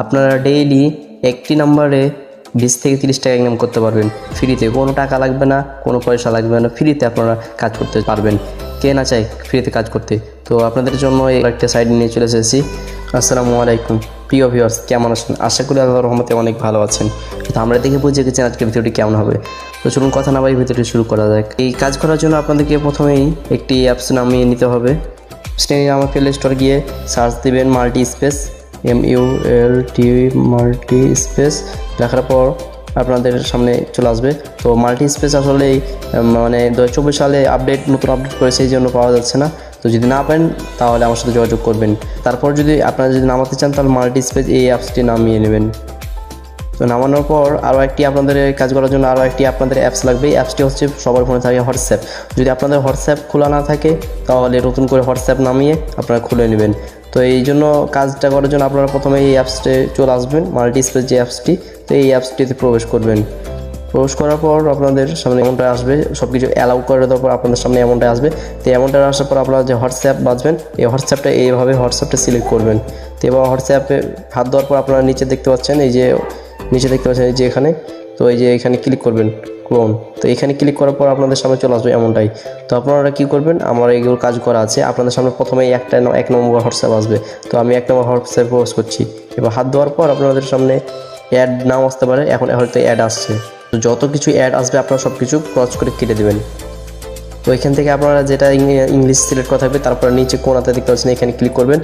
আপনারা ডেইলি একটি নাম্বারে বিশ থেকে তিরিশ টাকা ইনকাম করতে পারবেন। ফ্রিতে কোনো টাকা লাগবে না, কোনো পয়সা লাগবে না ফ্রিতে আপনারা কাজ করতে পারবেন। কে না চায় ফ্রিতে কাজ করতে? তো আপনাদের জন্য একটা সাইড নিয়ে চলে এসেছি। আসসালামু আলাইকুম। প্রিয় ভিউয়ার্স কেমন আছেন? আশা করি আল্লাহ রহমতে অনেক ভালো আছেন। তো আমরা দেখে বুঝে গেছি আজকে ভিডিওটি কেমন হবে। তো চলুন কথা না বাড়ি ভিডিওটি শুরু করা যাক। এই কাজ করার জন্য আপনাদেরকে প্রথমেই একটি অ্যাপস নামিয়ে নিতে হবে। স্ক্রিনে আমার প্লে স্টোর গিয়ে সার্চ দিবেন multi space M U L T multi space লেখার পর আপনাদের সামনে চলে আসবে। তো মাল্টি স্পেস আসলে মানে দু চব্বিশ সালে আপডেট নতুন আপডেট করেছে এই জন্য পাওয়া যাচ্ছে না। তো যদি না পারেন, তাহলে আমার সাথে যোগাযোগ করবেন। তারপর যদি আপনারা যদি নামাতে চান, তাহলে মাল্টি স্পেস এই অ্যাপসটি নামিয়ে নেবেন। তো নামানোর পর আরও একটি আপনাদের কাজ করার জন্য আরও একটি আপনাদের অ্যাপস লাগবে। অ্যাপসটি হচ্ছে সবার ফোনে থাকে হোয়াটসঅ্যাপ যদি আপনাদের হোয়াটসঅ্যাপ খোলা না থাকে, তাহলে নতুন করে হোয়াটসঅ্যাপ নামিয়ে আপনারা খুলে নেবেন। তো এই জন্য কাজটা করার জন্য আপনারা প্রথমে এই অ্যাপসটে চলে আসবেন মাল্টি স্পেস যে অ্যাপসটি তো এই অ্যাপসটিতে প্রবেশ করবেন। প্রবেশ করার পর আপনাদের সামনে এমনটা আসবে সব কিছু অ্যালাউ করে দেওয়ার পর আপনাদের সামনে এমনটা আসবে। তো এমনটা আসার পর আপনারা যে হোয়াটসঅ্যাপ বাঁচবেন এই হোয়াটসঅ্যাপটা এইভাবে হোয়াটসঅ্যাপটা সিলেক্ট করবেন। তো এবার হোয়াটসঅ্যাপে হাত দেওয়ার পর আপনারা নিচে দেখতে পাচ্ছেন, এই যে নিচে দেখতে পাচ্ছেন, এই যে এখানে। তো এই যে এখানে ক্লিক করবেন ক্লোন তো এখানে ক্লিক করার পর আপনাদের সামনে চলে আসবে এমনটাই। তো আপনারা কি করবেন? আমার এইগুলো কাজ করা আছে, আপনাদের সামনে প্রথমে একটা এক নম্বর হোয়াটসঅ্যাপ আসবে। তো আমি এক নম্বর হোয়াটসঅ্যাপ প্রবেশ করছি। এবার হাত দেওয়ার পর আপনাদের সামনে অ্যাড নাও আসতে পারে, এখন হয়তো অ্যাড আসছে। তো যত কিছু অ্যাড আসবে, আপনারা সব কিছু ক্রস করে কেটে দেবেন। তো এখান থেকে আপনারা যেটা ইংলিশ সিলেক্ট করা থাকবে, তারপরে নিচে কোনাতে দেখতে পাচ্ছেন, এখানে ক্লিক করবেন।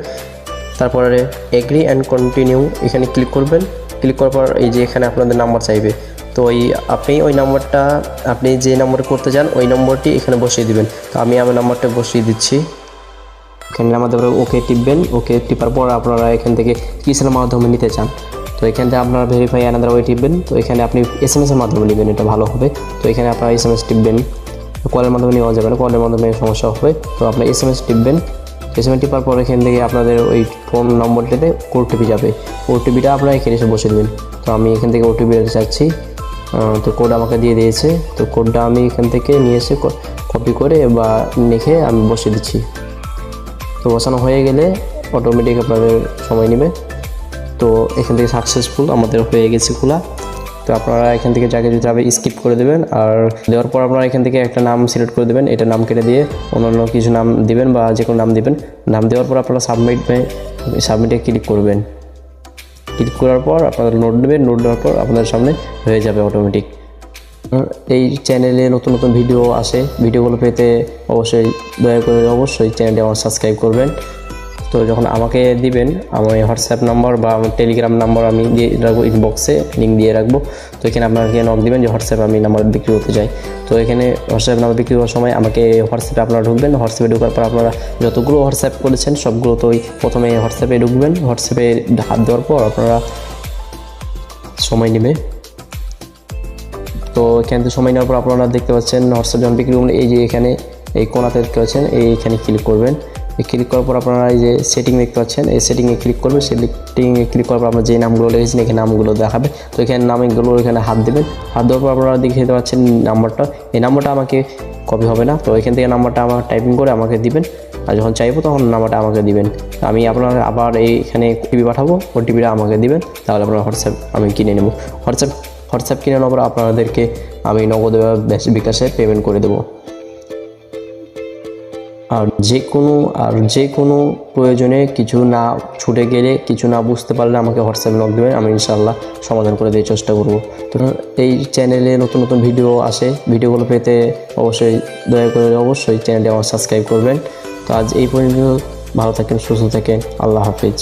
তারপরে এগ্রি অ্যান্ড কন্টিনিউ এখানে ক্লিক করবেন। ক্লিক করার পর এই যে এখানে আপনাদের নাম্বার চাইবে। তো ওই আপনি ওই নাম্বারটা, আপনি যে নম্বরে করতে চান, ওই নম্বরটি এখানে বসিয়ে দিবেন। তো আমি আমার নাম্বারটা বসিয়ে দিচ্ছি। এখানে আমাদের ওকে টিপবেন। ওকে টিপার পর আপনারা এখান থেকে কিসের মাধ্যমে নিতে চান? তো এখান থেকে আপনারা ভেরিফাই অ্যানাদার ওয়ে টিপবেন। তো এখানে আপনি এস এম এসের মাধ্যমে নেবেন, এটা ভালো হবে। তো এখানে আপনারা এস এম এস টিপবেন কলের মাধ্যমে নেওয়া যাবে না কলের মাধ্যমে সমস্যা হবে। তো আপনার এস এম এস টিপবেন। এস এম এস টিপার পর এখান থেকে আপনাদের ওই ফোন নম্বরটাতে ওটিপি যাবে। ওটিপিটা আপনারা এখানে এসে বসে দেবেন। তো আমি এখান থেকে ওটিপি চাচ্ছি। তো কোড আমাকে দিয়ে দিয়েছে। তো কোডটা আমি এখান থেকে নিয়ে এসে কপি করে বা লিখে আমি বসে দিচ্ছি। তো বসানো হয়ে গেলে অটোমেটিক আপনাদের সময় নেবে। তো এখান থেকে সাকসেসফুল আমাদের হয়ে গেছে খোলা। তো আপনারা এখান থেকে যাকে যদি যাবে স্কিপ করে দেবেন। আর দেওয়ার পর আপনারা এখান থেকে একটা নাম সিলেক্ট করে দেবেন। এটা নাম কেটে দিয়ে অন্যান্য কিছু নাম দিবেন বা যে কোনো নাম দিবেন। নাম দেওয়ার পর আপনারা সাবমিট সাবমিটে ক্লিক করবেন। ক্লিক করার পর আপনারা নোট নেবেন নোট নেওয়ার পর আপনাদের সামনে হয়ে যাবে অটোমেটিক এই চ্যানেলে নতুন নতুন ভিডিও আসে। ভিডিওগুলো পেতে অবশ্যই দয়া করে অবশ্যই চ্যানেলটি আমার সাবস্ক্রাইব করবেন। তো যখন আমাকে দিবেন আমার হোয়াটসঅ্যাপ নাম্বার বা আমার টেলিগ্রাম নাম্বার আমি দিয়ে রাখব ইনবক্সে লিঙ্ক দিয়ে রাখব। তো এখানে আপনাকে নক দিবেন যে হোয়াটসঅ্যাপ আমি নাম্বার বিক্রি করতে চাই। তো এখানে হোয়াটসঅ্যাপ নাম্বার বিক্রি করার সময় আমাকে হোয়াটসঅ্যাপে আপনারা ঢুকবেন। হোয়াটসঅ্যাপে ঢোকার পর আপনারা যতগুলো হোয়াটসঅ্যাপ করেছেন, সবগুলো তো ওই প্রথমে হোয়াটসঅ্যাপে ঢুকবেন। হোয়াটসঅ্যাপে হাত দেওয়ার পর আপনারা সময় নেবে। তো এখান থেকে সময় নেওয়ার পর আপনারা দেখতে পাচ্ছেন হোয়াটসঅ্যাপ যখন বিক্রি করবেন এই যে এখানে এই কোনাতে দেখতে পাচ্ছেন এই এখানে ক্লিক করবেন। ক্লিক করার পর আপনারা এই যে সেটিং দেখতে পাচ্ছেন, এই সেটিংয়ে ক্লিক করবেন সেটিংয়ে ক্লিক করার পর আপনার যে নামগুলো লিখেছেন, এখানে নামগুলো দেখাবে। তো এখানে নামগুলো এখানে হাত দেবেন, হাত দেওয়ার পর আপনারা দেখে দিতে পাচ্ছেন নাম্বারটা। এই নাম্বারটা আমাকে কপি হবে না, তো এখান থেকে নাম্বারটা আমার টাইপিং করে আমাকে দিবেন। আর যখন চাইব তখন নাম্বারটা আমাকে দিবেন। আমি আপনার আবার এইখানে টিভি পাঠাবো ওটিপিটা আমাকে দিবেন, তাহলে আপনার হোয়াটসঅ্যাপ আমি কিনে নেব। হোয়াটসঅ্যাপ হোয়াটসঅ্যাপ কিনে নেওয়ার পর আপনাদেরকে আমি নগদ বিকাশে পেমেন্ট করে দেবো। আর যে কোনো, আর যে কোনো প্রয়োজনে কিছু না ছুটে গেলে কিছু না বুঝতে পারলে আমাকে হোয়াটসঅ্যাপ নক দেবেন, আমি ইনশাল্লাহ সমাধান করে দেওয়ার চেষ্টা করব। তো এই চ্যানেলে নতুন নতুন ভিডিও আসে ভিডিওগুলো পেতে অবশ্যই দয়া করে অবশ্যই চ্যানেলটি আমার সাবস্ক্রাইব করবেন। তো আজ এই পর্যন্ত, ভালো থাকেন, সুস্থ থাকেন, আল্লাহ হাফিজ।